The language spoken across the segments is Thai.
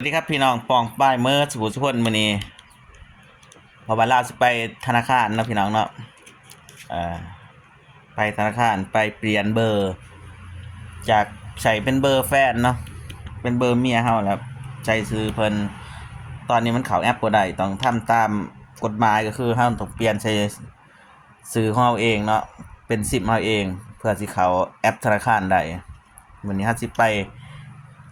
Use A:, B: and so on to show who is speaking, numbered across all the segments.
A: สวัสดีครับพี่น้องปองป้ายเมื่อสุขุสุพนมื้อนี้พอบาลาสไปธนาคารเนาะพี่น้องเนาะไปธนาคารไปเปลี่ยนเบอร์ จากใช้เป็นเบอร์แฟนเนาะเป็นเบอร์เมียเฮาแล้วใช้ซื้อเพิ่นตอนนี้มันเข้าแอปบ่ได้ต้องทำตามกฎหมายก็คือเฮาต้องเปลี่ยนใช้ซื้อของเราเองเนาะเป็นสิบเราเอง เพื่อสิเขาแอปธนาคารได้วันนี้ฮาสิไป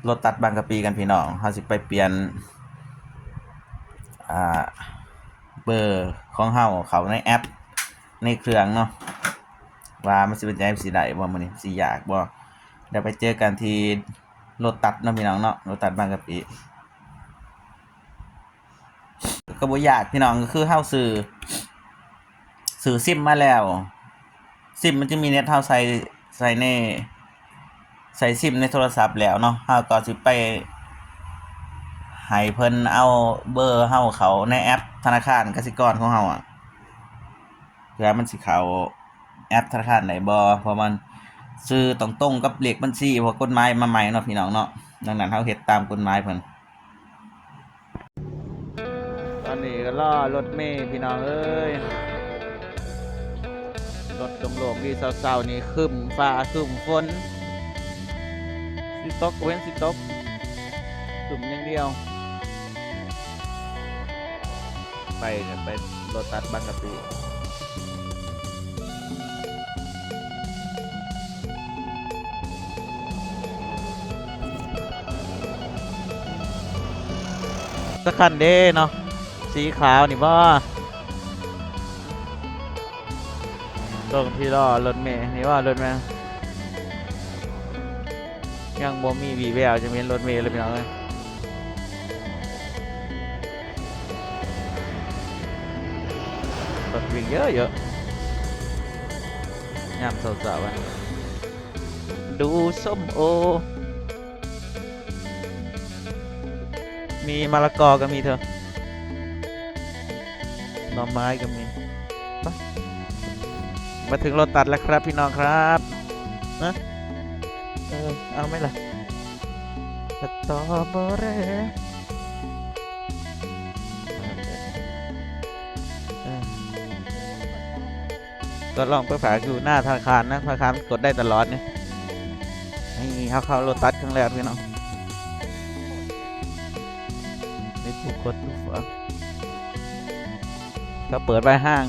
A: รถตัดบางกะปีกันพี่น้องเขาสิไปเปลี่ยน อ่า เบอร์ของเฮาเขาในแอป ในเครื่องเนาะ ว่ามันสิเป็นจังสิได้บ่มื้อนี้สิอยากบ่เดี๋ยวไปเจอกันที่รถตัดเนาะพี่น้องเนาะรถตัดบางกะปีก็บ่ยากพี่น้องก็คือเฮาซื้อซื้อซิมมาแล้ว ซิมมันจะมีเน็ตเฮาใส่ใส่ใน ใส่ซิมในโทรศัพท์แล้วเนาะเฮาก็สิไปให้เพิ่นเอาเบอร์เฮาเขาในแอปธนาคารกสิกรของเฮาอะเพื่อมันสิเขาแอปธนาคารได้บ่เพราะมันซื้อต้องตรงกับเลขบัญชีเพราะกฎหมายมาใหม่เนาะพี่น้องเนาะดังนั้นเฮาเฮ็ดตามกฎหมายเพิ่นตอนนี้ก็รอรถเมย์พี่น้องเอ้ยรถโล่งๆดีเศร้าๆนี่ครึ้มฟ้าครึ้มฝน สิตกเว้นสิตกกลุ่มอย่างเดียว ไปกันไปโรตัสบางกะปิสักคันเด้เนาะสีขาวนี่บ่ตรงที่รอรถเมย์นี่ว่ารถเมย์ ยังบ่มีวีแววจะมีรถเมล์เลยพี่น้องเอ้ยรถวิ่งเยอะเยอะยามสาวๆอะดูส้มโอ มีมะละกอก็มีเธอหน่อไม้ก็มี มาถึงรถตัดแล้วครับพี่น้องครับนะ เออ เอาไหมล่ะสตอเบอรี่ก็ลองไปฝากอยู่หน้าธนาคารนะธนาคารกดได้ตลอดเนี่ยนี่เขาเข้าโรตัสครั้งแรกพี่น้องไม่ถูกกดถูกฝากเขาเปิดไว้ห้าง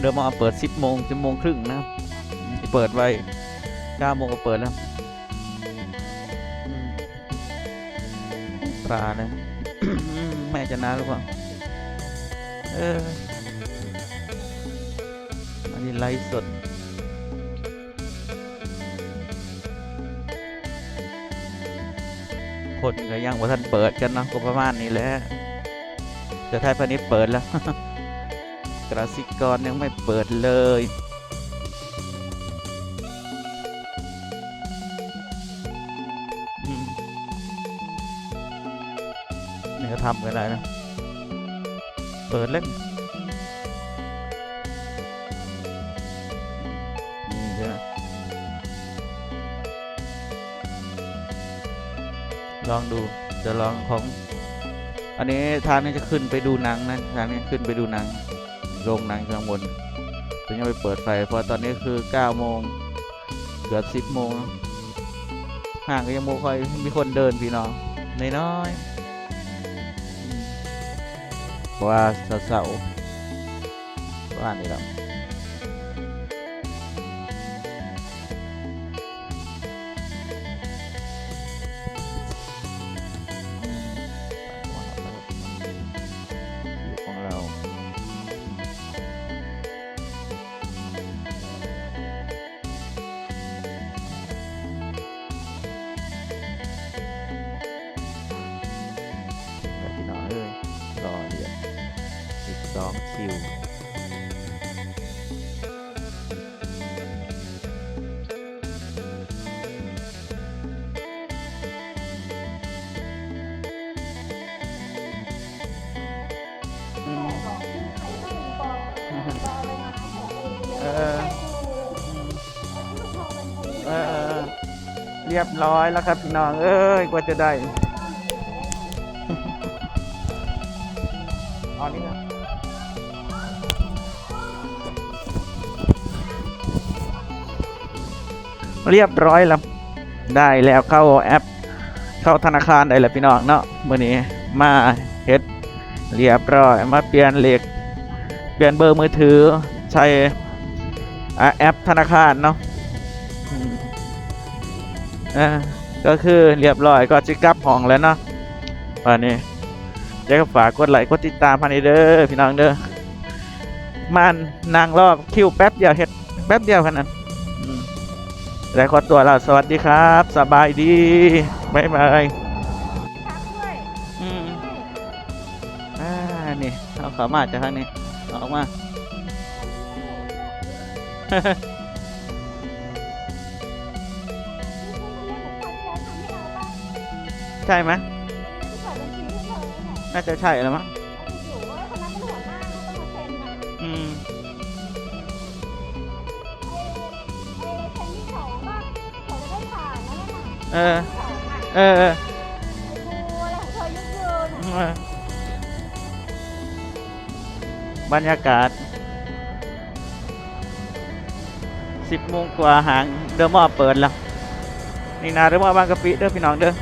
A: เดิมมาเปิด10โมง10โมงครึ่งนะครับเปิดไว้9โมงก็เปิดแล้วานะ แม่จะนาหรือเปล่า เออ อันนี้ไลฟ์สดคนก็ยังว่าท่านเปิดกันเนาะก็ประมาณนี้แหละแต่ไทยพาณิชย์เปิดแล้วกสิกรยังไม่เปิดเลย นี่ก็ทำกันได้นะ เปิดเล่นนี่ใช่ไหมลองดูจะลองของ อันนี้ทางนี้จะขึ้นไปดูหนังนะทางนี้ขึ้นไปดูหนังโรงหนังข้างบนจะยังไปเปิดไฟเพราะตอนนี้คือ9โมงเกือบ10โมงห่างก็ยังโมค่อยมีคนเดินพี่น้องน้อยๆอืมเพราะ ว่าเสาๆบ้านนี่แหละ 2 คิวเออเออเรียบร้อยแล้วครับพี่น้อง เอ้ยกว่าจะได้ อ๋อนี้นะ เรียบร้อยแล้ว ได้แล้วเข้าแอป เข้าธนาคารได้แล้วพี่น้องเนาะมื้อนี้มาเฮ็ดเรียบร้อยมาเปลี่ยนเลขเปลี่ยนเบอร์มือถือใช้อ่แอปธนาคารเนาะก็คือเรียบร้อยก็จิกับห้องแล้วเนาะวันนี้เดี๋ยวก็ฝากกดไลค์กดติดตามพันนี้เด้อพี่น้องเด้อมันนางลอกคิวแป๊บเดียวเฮ็ดแป๊บเดียวแค่นั้น แล้วขอตัวแล้วสวัสดีครับ สบายดีบ๊ายบาย
B: ทักด้วย
A: อืมอ่านี่เอาเขามาจากทางนี้เอาออกมาใช่ไหมน่าจะใช่แล้วมั้ง เออ เออเอออบรรยากาศสิบโมงกว่าหางเดอมอเปิดแล้ว นี่นาเดอมอบางกะปิเด้อพี่น้องเด้อ